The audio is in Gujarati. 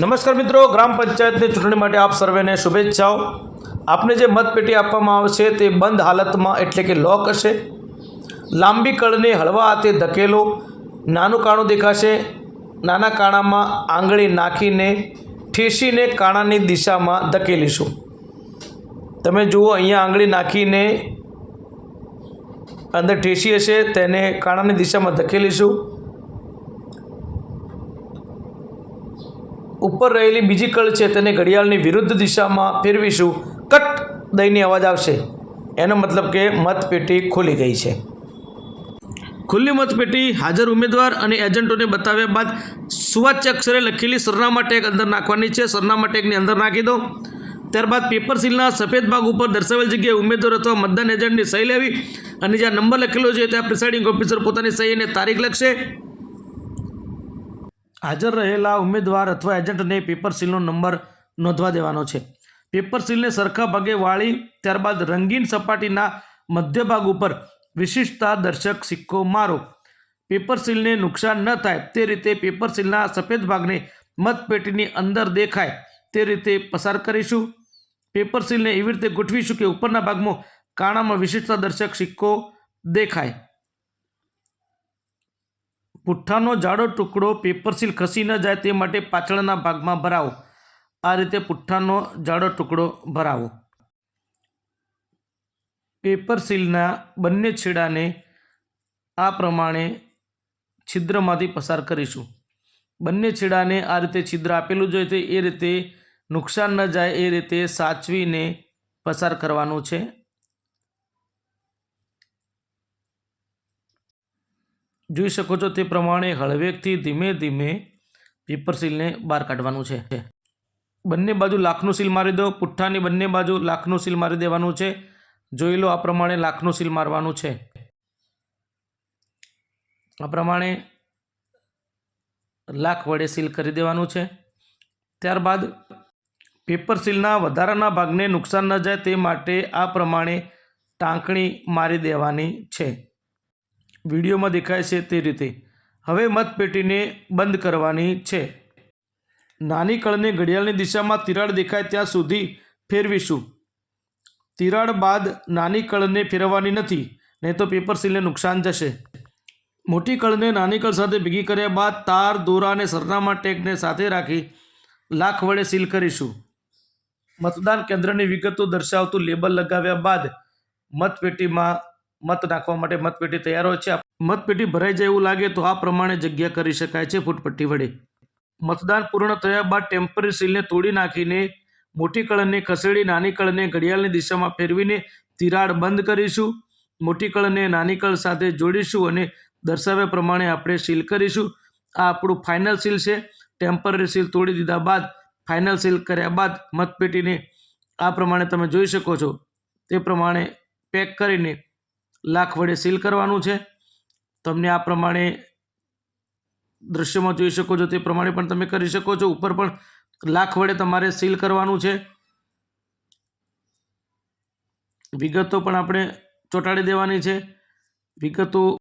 નમસ્કાર મિત્રો, ગ્રામ પંચાયતની ચૂંટણી માટે આપ સર્વેને શુભેચ્છાઓ. આપને જે મતપેટી આપવામાં આવશે તે બંધ હાલતમાં એટલે કે લોક હશે. લાંબી કળને હળવા હાથે ધકેલો, નાનું કાણું દેખાશે, નાના કાણામાં આંગળી નાખીને ઠેસીને કાણાની દિશામાં ધકેલીશું. તમે જુઓ, અહીંયા આંગળી નાખીને અંદર ઠેસી હશે, તેને કાણાની દિશામાં ધકેલીશું. ઉપર રહેલી બીજી કળ છે તેને ઘડિયાળની વિરુદ્ધ દિશામાં ફેરવીશું. કટ દહીંની અવાજ આવશે. એનો મતલબ કે મતપેટી ખુલી ગઈ છે. ખુલ્લી મતપેટી, હાજર ઉમેદવાર અને એજન્ટોને બતાવ્યા બાદ સુવાચ્ય અક્ષરે લખેલી સરનામા ટેગ અંદર નાખવાની છે. સરનામા ટેગની અંદર નાખી દો. ત્યારબાદ પેપર સીલના સફેદ ભાગ ઉપર દર્શાવેલ જગ્યાએ ઉમેદવાર અથવા મતદાન એજન્ટની સહી લેવી અને જ્યાં નંબર લખેલો છે ત્યાં પ્રિસાઇડિંગ ઓફિસર પોતાની સહી અને તારીખ લખશે. હાજર રહેલા ઉમેદવાર અથવા એજન્ટને પેપર સીલનો નંબર નોંધવા દેવાનો છે. પેપર સીલને સરખા ભાગે વાળી ત્યારબાદ રંગીન સપાટીના મધ્ય ભાગ ઉપર વિશિષ્ટતા દર્શક સિક્કો મારો. પેપર સીલને નુકસાન ન થાય તે રીતે પેપર સીલના સફેદ ભાગને મતપેટીની અંદર દેખાય તે રીતે પસાર કરીશું. પેપર સીલને એવી રીતે ગોઠવીશું કે ઉપરના ભાગમાં કાણામાં વિશિષ્ટતા દર્શક સિક્કો દેખાય. પુઠ્ઠાનો જાડો ટુકડો પેપર સીલ ખસી ન જાય તે માટે પાછળના ભાગમાં ભરાવો. આ રીતે પુઠ્ઠાનો જાડો ટુકડો ભરાવો. પેપર સીલના બંને છેડાને આ પ્રમાણે છિદ્રમાંથી પસાર કરીશું. બંને છેડાને આ રીતે છિદ્ર આપેલું જોઈએ તે એ રીતે નુકસાન ન જાય, એ રીતે સાચવીને પસાર કરવાનું છે. જોઈ શકો છો તે પ્રમાણે હળવેકથી ધીમે ધીમે પેપર સીલને બહાર કાઢવાનું છે. બંને બાજુ લાખનું સીલ મારી દો, પુઠ્ઠાની બંને બાજુ લાખનું સીલ મારી દેવાનું છે. જોઈ લો આ પ્રમાણે લાખનું સીલ મારવાનું છે. આ પ્રમાણે લાખ વડે સીલ કરી દેવાનું છે. ત્યારબાદ પેપર સીલના વધારાના ભાગને નુકસાન ન જાય તે માટે આ પ્રમાણે ટાંકણી મારી દેવાની છે. વિડીયોમાં દેખાય છે તે રીતે. હવે મતપેટીને બંધ કરવાની છે. નાની કળને ઘડિયાળની દિશામાં તિરાડ દેખાય ત્યાં સુધી ફેરવીશું. તિરાડ બાદ નાની કળને ફેરવવાની નથી, નહીં તો પેપર સીલને નુકસાન જશે. મોટી કળને નાની કળ સાથે ભેગી કર્યા બાદ તાર, દોરા અને સરનામા ટેગને સાથે રાખી લાખ વડે સીલ કરીશું. મતદાન કેન્દ્રની વિગતો દર્શાવતું લેબલ લગાવ્યા બાદ મતપેટીમાં મત નાખવા માટે મતપેટી તૈયાર હોય છે. મતપેટી ભરાઈ જાય એવું લાગે તો આ પ્રમાણે જગ્યા કરી શકાય છે ફૂટપટ્ટી વડે. મતદાન પૂર્ણ થયા બાદ ટેમ્પરરી સીલને તોડી નાખીને મોટી કળને ખસેડી, નાની કળને ઘડિયાળની દિશામાં ફેરવીને તિરાડ બંધ કરીશું. મોટી કળને નાની કળ સાથે જોડીશું અને દર્શાવ્યા પ્રમાણે આપણે સીલ કરીશું. આ આપણું ફાઇનલ સીલ છે. ટેમ્પરરી સીલ તોડી દીધા બાદ, ફાઇનલ સીલ કર્યા બાદ મતપેટીને આ પ્રમાણે તમે જોઈ શકો છો. તે પ્રમાણે પેક કરીને લાખ વડે સીલ કરવાનું છે. તમને આ પ્રમાણે દૃશ્યમાં જોઈ શકો છો, તે પ્રમાણે પણ તમે કરી શકો છો. ઉપર પણ લાખ વડે તમારે સીલ કરવાનું છે. વિગતો પણ આપણે ચોંટાડી દેવાની છે. વિગતો